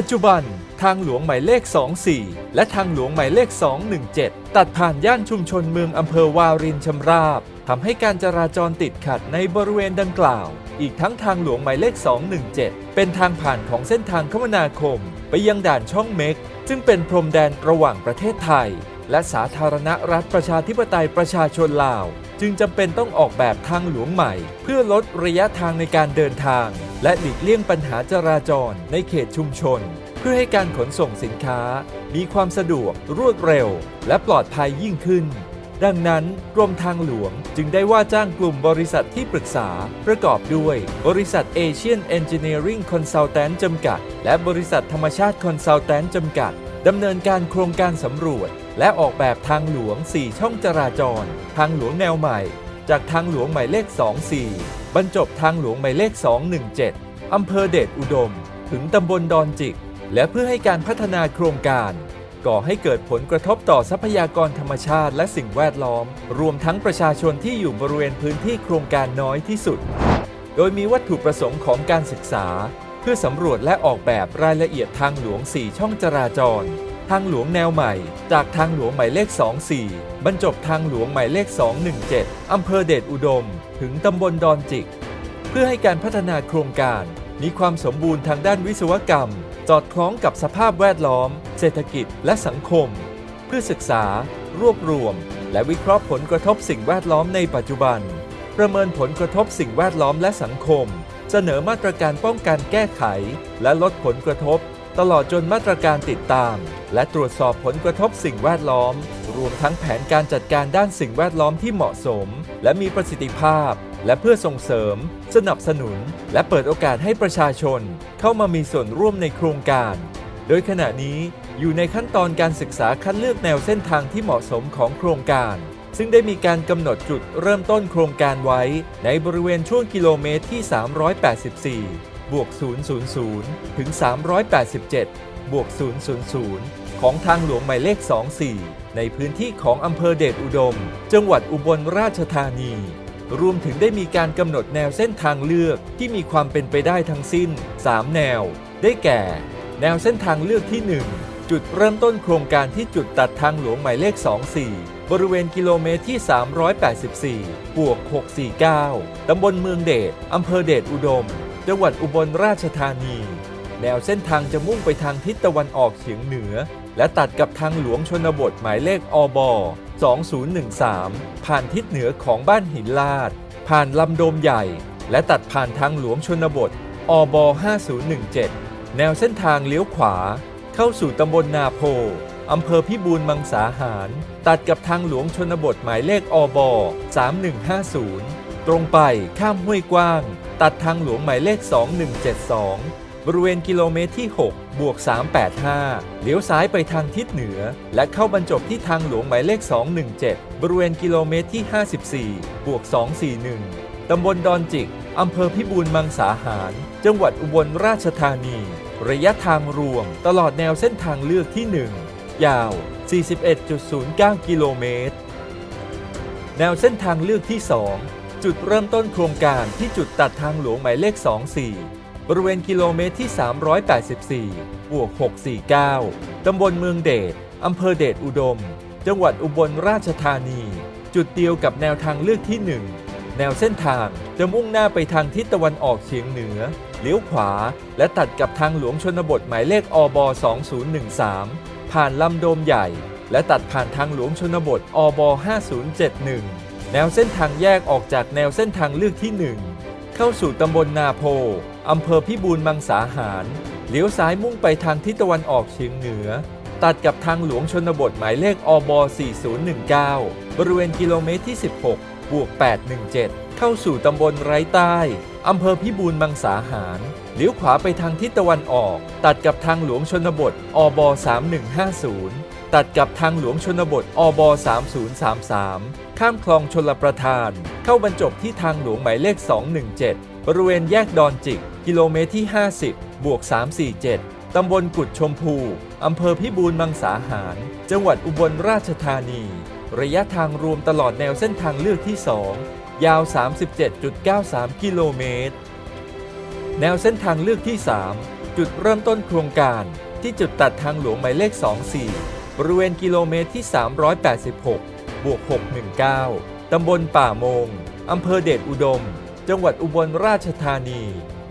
ปัจจุบันทางหลวงหมายเลข 24 และทางหลวงหมายเลข 217 ตัดผ่านย่านชุมชนเมืองอำเภอวารินชำราบทำให้การจราจรติดขัดในบริเวณดังกล่าว อีกทั้งทางหลวงหมายเลข 217 เป็นทางผ่านของเส้นทางคมนาคม ไปยังด่านช่องเม็ก ซึ่งเป็นพรมแดนระหว่างประเทศไทย และสาธารณรัฐประชาธิปไตยประชาชนลาว จึงจำเป็นต้องออกแบบทางหลวงใหม่ เพื่อลดระยะทางในการเดินทาง และหลีกเลี่ยงปัญหาจราจรในเขตชุมชน เพื่อให้การขนส่งสินค้า มีความสะดวก รวดเร็ว และปลอดภัยยิ่งขึ้น ดังนั้นกรมทางหลวงจึงได้ว่าจ้างกลุ่มบริษัทที่ปรึกษา ประกอบด้วย บริษัท Asian Engineering Consultant จำกัด และบริษัทธรรมชาติ Consultant จำกัดดำเนินการโครงการสำรวจ และออกแบบทางหลวง 4 ช่องจราจร ทางหลวงแนวใหม่ จากทางหลวงหมายเลข 24 บรรจบทางหลวงหมายเลข 217 อำเภอเดชอุดม ถึงตำบลดอนจิก และเพื่อให้การพัฒนาโครงการ ก่อให้เกิดผลกระทบต่อทรัพยากรธรรมชาติและสิ่งแวดล้อม รวมทั้งประชาชนที่อยู่บริเวณพื้นที่โครงการน้อยที่สุด โดยมีวัตถุประสงค์ของการศึกษา เพื่อสำรวจและออกแบบรายละเอียดทางหลวง 4 ช่องจราจร ทางหลวงแนวใหม่ จากทางหลวงหมายเลข 24 บรรจบทางหลวงหมายเลข 217 อำเภอเดชอุดม ถึงตำบลดอนจิก เพื่อให้การพัฒนาโครงการ มีความสมบูรณ์ทางด้านวิศวกรรมสอดคล้องกับสภาพแวดล้อม เศรษฐกิจและสังคม เพื่อศึกษา รวบรวม และวิเคราะห์ผลกระทบสิ่งแวดล้อมในปัจจุบัน ประเมินผลกระทบสิ่งแวดล้อมและสังคม เสนอมาตรการป้องกันแก้ไข และลดผลกระทบ ตลอดจนมาตรการติดตาม และตรวจสอบผลกระทบสิ่งแวดล้อม รวมทั้งแผนการจัดการด้านสิ่งแวดล้อมที่เหมาะสม และมีประสิทธิภาพ และเพื่อส่งเสริม สนับสนุน และเปิดโอกาสให้ประชาชน เข้ามามีส่วนร่วมในโครงการ โดยขณะนี้อยู่ในขั้นตอนการศึกษาคัดเลือกแนวเส้นทางที่เหมาะสมของโครงการ ซึ่งได้มีการกำหนดจุดเริ่มต้นโครงการไว้ ในบริเวณช่วงกิโลเมตรที่ 384 บวก000 ถึง 387 บวก000 ของทางหลวงหมายเลข 24 ในพื้นที่ของอำเภอเดชอุดม จังหวัดอุบลราชธานี รวมถึงได้มีการกำหนดแนวเส้นทางเลือกที่มีความเป็นไปได้ทั้งสิ้น 3 แนว ได้แก่ แนวเส้นทางเลือกที่ 1 จุดเริ่มต้นโครงการที่จุดตัดทางหลวงหมายเลข 24บริเวณกิโลเมตรที่ 384 บวก 649 ตำบลเมืองเดช อำเภอเดชอุดม จังหวัดอุบลราชธานี แนวเส้นทางจะมุ่งไปทางทิศตะวันออกเฉียงเหนือ และตัดกับทางหลวงชนบทหมายเลขอบ2013 ผ่านทิศเหนือของบ้านหินลาด ผ่านลำโดมใหญ่ และตัดผ่านทางหลวงชนบทอบ5017 แนวเส้นทางเลี้ยวขวา เข้าสู่ตำบลนาโพอำเภอพิบูลมังสาหาร ตัดกับทางหลวงชนบทหมายเลขอบ3150 ตรงไปข้ามห้วยกว้าง ตัดทางหลวงหมายเลข 2172 บริเวณกิโลเมตรที่ 6 บวก 385 เลี้ยวซ้ายไปทางทิศเหนือ และเข้าบรรจบที่ทางหลวงหมายเลข 217 บริเวณกิโลเมตรที่ 54 บวก 241 ตำบลดอนจิก อำเภอพิบูลมังสาหาร จังหวัดอุบลราชธานี ระยะทางรวมตลอดแนวเส้นทางเลือกที่ 1 ยาว 41.09 กิโลเมตร แนวเส้นทางเลือกที่ 2 จุดเริ่มต้นโครงการที่จุดตัดทางหลวงหมายเลข 24 บริเวณกิโลเมตรที่ 384 บวก 649 ตำบลเมืองเดช อำเภอเดชอุดม จังหวัดอุบลราชธานี จุดเดียวกับแนวทางเลือกที่ 1 แนวเส้นทางจะมุ่งหน้าไปทางทิศตะวันออกเฉียงเหนือ เลี้ยวขวา และตัดกับทางหลวงชนบทหมายเลขอบ2013 ผ่านลำโดมใหญ่ และตัดผ่านทางหลวงชนบทอบ5071 แนวเส้นทางแยกออกจากแนวเส้นทางเลือกที่ 1 เข้าสู่ตำบลนาโพอำเภอพิบูลมังสาหาร เลี้ยวซ้ายมุ่งไปทางทิศตะวันออกเฉียงเหนือ ตัดกับทางหลวงชนบทหมายเลขอบ4019 บริเวณกิโลเมตรที่ 16 บวก 817 เข้าสู่ตำบลไร้ใต้อำเภอพิบูลมังสาหารเลี้ยวขวาไปทางทิศตะวันออก ตัดกับทางหลวงชนบทอบ3150 ตัดกับทางหลวงชนบทอบ3033 ข้ามคลองชลประทาน เข้าบรรจบที่ทางหลวงหมายเลข 217 บริเวณแยกดอนจิก กิโลเมตรที่ 50 บวก 347 ตำบลกุดชมพู อำเภอพิบูลมังสาหาร จังหวัดอุบลราชธานี ระยะทางรวมตลอดแนวเส้นทางเลือกที่ 2 ยาว 37.93 กิโลเมตร แนวเส้นทางเลือกที่ 3 จุดเริ่มต้นโครงการที่จุดตัดทางหลวงหมายเลข 24 บริเวณกิโลเมตรที่ 386 บวก 619 ตำบลป่ามง อำเภอเดชอุดม จังหวัดอุบลราชธานี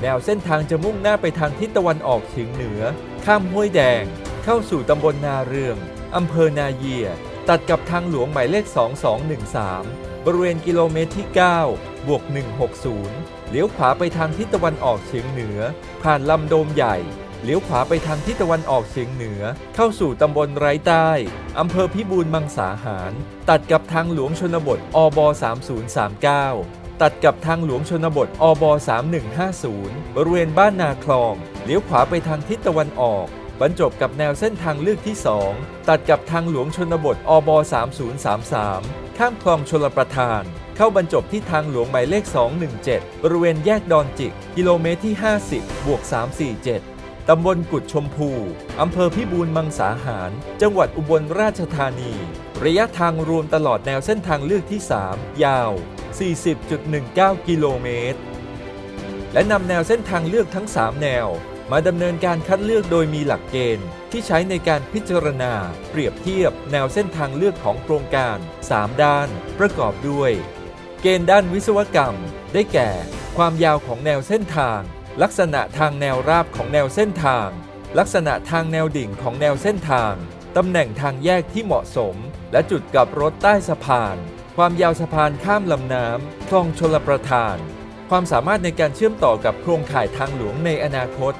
แนวเส้นทางจะมุ่งหน้าไปทางทิศตะวันออกเฉียงเหนือ ข้ามห้วยแดง เข้าสู่ตำบลนาเรือง อำเภอนาเยีย ตัดกับทางหลวงหมายเลข 2213 บริเวณกิโลเมตรที่ 9 บวก 160 เลี้ยวขวาไปทางทิศตะวันออกเฉียงเหนือ ผ่านลำโดมใหญ่ เลี้ยวขวาไปทางทิศตะวันออกเฉียงเหนือ เข้าสู่ตำบลไร่ใต้ อำเภอพิบูลมังสาหาร ตัดกับทางหลวงชนบทอบ3039ตัดกับทางหลวงชนบท อบ3150 บริเวณบ้านนาคลอง เลี้ยวขวาไปทางทิศตะวันออก บรรจบกับแนวเส้นทางเลือกที่ 2 ตัดกับทางหลวงชนบท อบ3033 ข้ามคลองชลประทาน เข้าบรรจบที่ทางหลวงหมายเลข 217 บริเวณแยกดอนจิก กิโลเมตรที่ 50 บวก 347 ตำบลกุดชมพู อำเภอพิบูลมังสาหาร จังหวัดอุบลราชธานี ระยะทางรวมตลอดแนวเส้นทางเลือกที่ 3 ยาว 40.19 กิโลเมตร และนำแนวเส้นทางเลือกทั้ง 3 แนว มาดำเนินการคัดเลือกโดยมีหลักเกณฑ์ ที่ใช้ในการพิจารณา เปรียบเทียบแนวเส้นทางเลือกของโครงการ 3 ด้าน ประกอบด้วย เกณฑ์ด้านวิศวกรรม ได้แก่ ความยาวของแนวเส้นทาง ลักษณะทางแนวราบของแนวเส้นทาง ลักษณะทางแนวดิ่งของแนวเส้นทาง ตำแหน่งทางแยกที่เหมาะสม และจุดกลับรถใต้สะพาน ความยาวสะพานข้ามลำน้ำคลองชลประทาน ความสามารถในการเชื่อมต่อกับโครงข่ายทางหลวงในอนาคต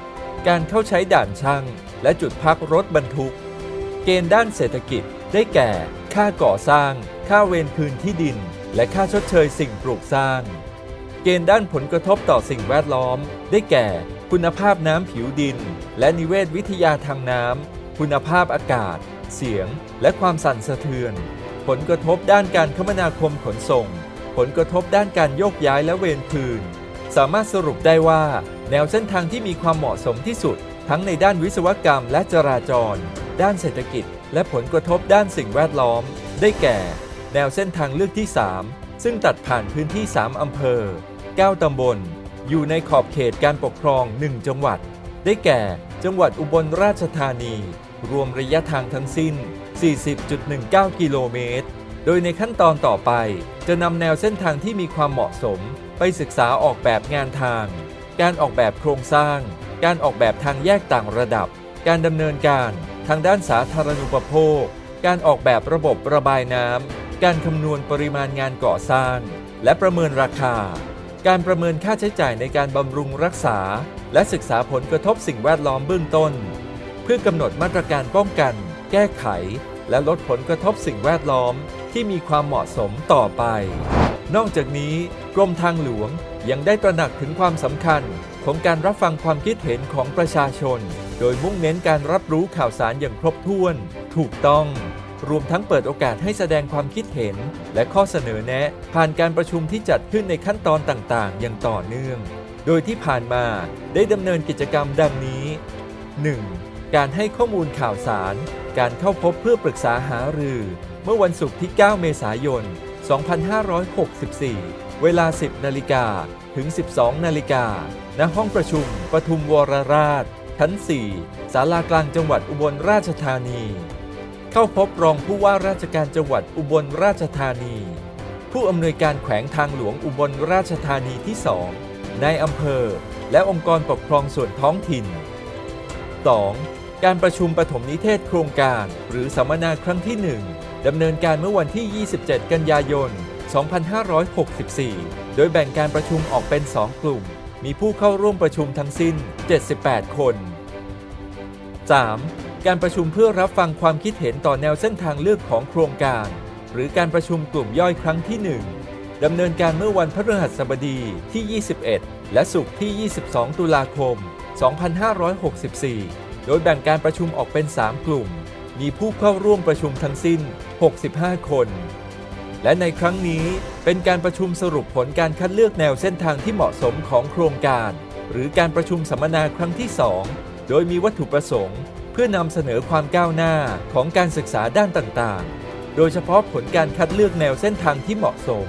การเข้าใช้ด่านช่าง และจุดพักรถบรรทุก เกณฑ์ด้านเศรษฐกิจ ได้แก่ ค่าก่อสร้าง ค่าเวรคืนที่ดิน และค่าชดเชยสิ่งปลูกสร้าง เกณฑ์ด้านผลกระทบต่อสิ่งแวดล้อม ได้แก่ คุณภาพน้ำผิวดิน และนิเวศวิทยาทางน้ำ คุณภาพอากาศ เสียง และความสั่นสะเทือน ผลกระทบด้านการคมนาคมขนส่ง ผลกระทบด้านการโยกย้ายและเวรคืน สามารถสรุปได้ว่า แนวเส้นทางที่มีความเหมาะสมที่สุด ทั้งในด้านวิศวกรรมและจราจร ด้านเศรษฐกิจ และผลกระทบด้านสิ่งแวดล้อม ได้แก่ แนวเส้นทางเลือกที่ 3 ซึ่งตัดผ่านพื้นที่ 3 อำเภอ 9 ตำบล อยู่ในขอบเขตการปกครอง 1 จังหวัด ได้แก่ จังหวัดอุบลราชธานี รวมระยะทางทั้งสิ้น 40.19 กิโลเมตร โดยในขั้นตอนต่อไป จะนำแนวเส้นทางที่มีความเหมาะสม ไปศึกษาออกแบบงานทาง การออกแบบโครงสร้าง การออกแบบทางแยกต่างระดับ การดำเนินการทางด้านสาธารณูปโภค การออกแบบระบบระบายน้ำการคำนวณปริมาณงานก่อสร้าง และประเมินราคา การประเมินค่าใช้จ่ายในการบำรุงรักษา และศึกษาผลกระทบสิ่งแวดล้อมเบื้องต้น เพื่อกำหนดมาตรการป้องกัน แก้ไข และลดผลกระทบสิ่งแวดล้อมที่มีความเหมาะสมต่อไป นอกจากนี้ กรมทางหลวงยังได้ตระหนักถึงความสำคัญของการรับฟังความคิดเห็นของประชาชน โดยมุ่งเน้นการรับรู้ข่าวสารอย่างครบถ้วน ถูกต้อง รวมทั้งเปิดโอกาสให้แสดงความคิดเห็น และข้อเสนอแนะ ผ่านการประชุมที่จัดขึ้นในขั้นตอนต่างๆ อย่างต่อเนื่อง โดยที่ผ่านมาได้ดำเนินกิจกรรมดังนี้ 1. การให้ข้อมูลข่าวสาร การเข้าพบเพื่อปรึกษาหารือ เมื่อวันศุกร์ที่ 9 เมษายน 2564 เวลา 10 นาฬิกาถึง 12 นาฬิกา ณ ห้องประชุมปทุมวรราช ชั้น 4 ศาลากลางจังหวัดอุบลราชธานี เข้าพบรองผู้ว่าราชการจังหวัดอุบลราชธานี ผู้อำนวยการแขวงทางหลวงอุบลราชธานีที่2ในอำเภอ และองค์กรปกครองส่วนท้องถิ่น 2. การประชุมปฐมนิเทศโครงการ หรือสัมมนาครั้งที่ 1ดำเนินการเมื่อวันที่ 27 กันยายน 2564 โดยแบ่งการประชุมออกเป็น 2 กลุ่ม มีผู้เข้าร่วมประชุมทั้งสิ้น 78 คน 3. การประชุมเพื่อรับฟังความคิดเห็นต่อแนวเส้นทางเลือกของโครงการ หรือการประชุมกลุ่มย่อยครั้งที่ 1 ดำเนินการเมื่อวันพฤหัสบดีที่ 21 และศุกร์ที่ 22 ตุลาคม 2564 โดยแบ่งการประชุมออกเป็น 3 กลุ่ม มีผู้เข้าร่วมประชุมทั้งสิ้น 65 คน และในครั้งนี้เป็นการประชุมสรุปผลการคัดเลือกแนวเส้นทางที่เหมาะสมของโครงการ หรือการประชุมสัมมนาครั้งที่ 2 โดยมีวัตถุประสงค์ เพื่อนำเสนอความก้าวหน้าของการศึกษาด้านต่างๆ โดยเฉพาะผลการคัดเลือกแนวเส้นทางที่เหมาะสม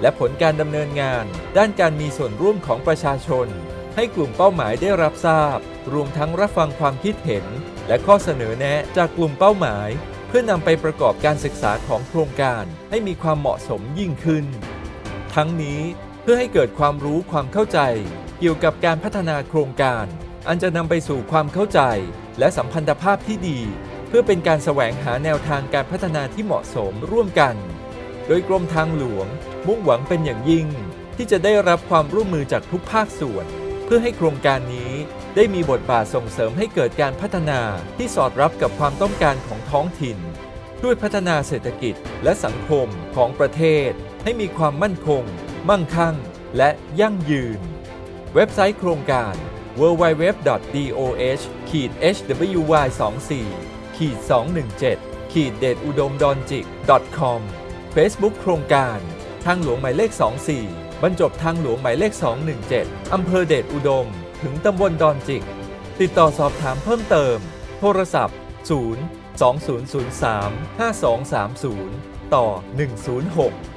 และผลการดำเนินงาน ด้านการมีส่วนร่วมของประชาชน ให้กลุ่มเป้าหมายได้รับทราบ รวมทั้งรับฟังความคิดเห็น และข้อเสนอแนะจากกลุ่มเป้าหมาย เพื่อนำไปประกอบการศึกษาของโครงการให้มีความเหมาะสมยิ่งขึ้น ทั้งนี้เพื่อให้เกิดความรู้ความเข้าใจ เกี่ยวกับการพัฒนาโครงการ อันจะนำไปสู่ความเข้าใจ และสัมพันธภาพที่ดี เพื่อเป็นการแสวงหาแนวทางการพัฒนาที่เหมาะสมร่วมกัน โดยกรมทางหลวง มุ่งหวังเป็นอย่างยิ่ง ที่จะได้รับความร่วมมือจากทุกภาคส่วน เพื่อให้โครงการนี้ได้มีบทบาทส่งเสริมให้เกิดการพัฒนาที่สอดรับกับความต้องการของท้องถิ่น ด้วยพัฒนาเศรษฐกิจและสังคมของประเทศ ให้มีความมั่นคง มั่งคั่ง และยั่งยืน เว็บไซต์โครงการ www.doh-hwy24-217 เดชอุดมดอนจิก .com Facebook โครงการทางหลวงหมายเลข 24 บรรจบทางหลวงหมายเลข 217 อำเภอเดชอุดม ถึงตำบลดอนจิก ติดต่อสอบถามเพิ่มเติม โทรศัพท์ 0 2003 5230 ต่อ 106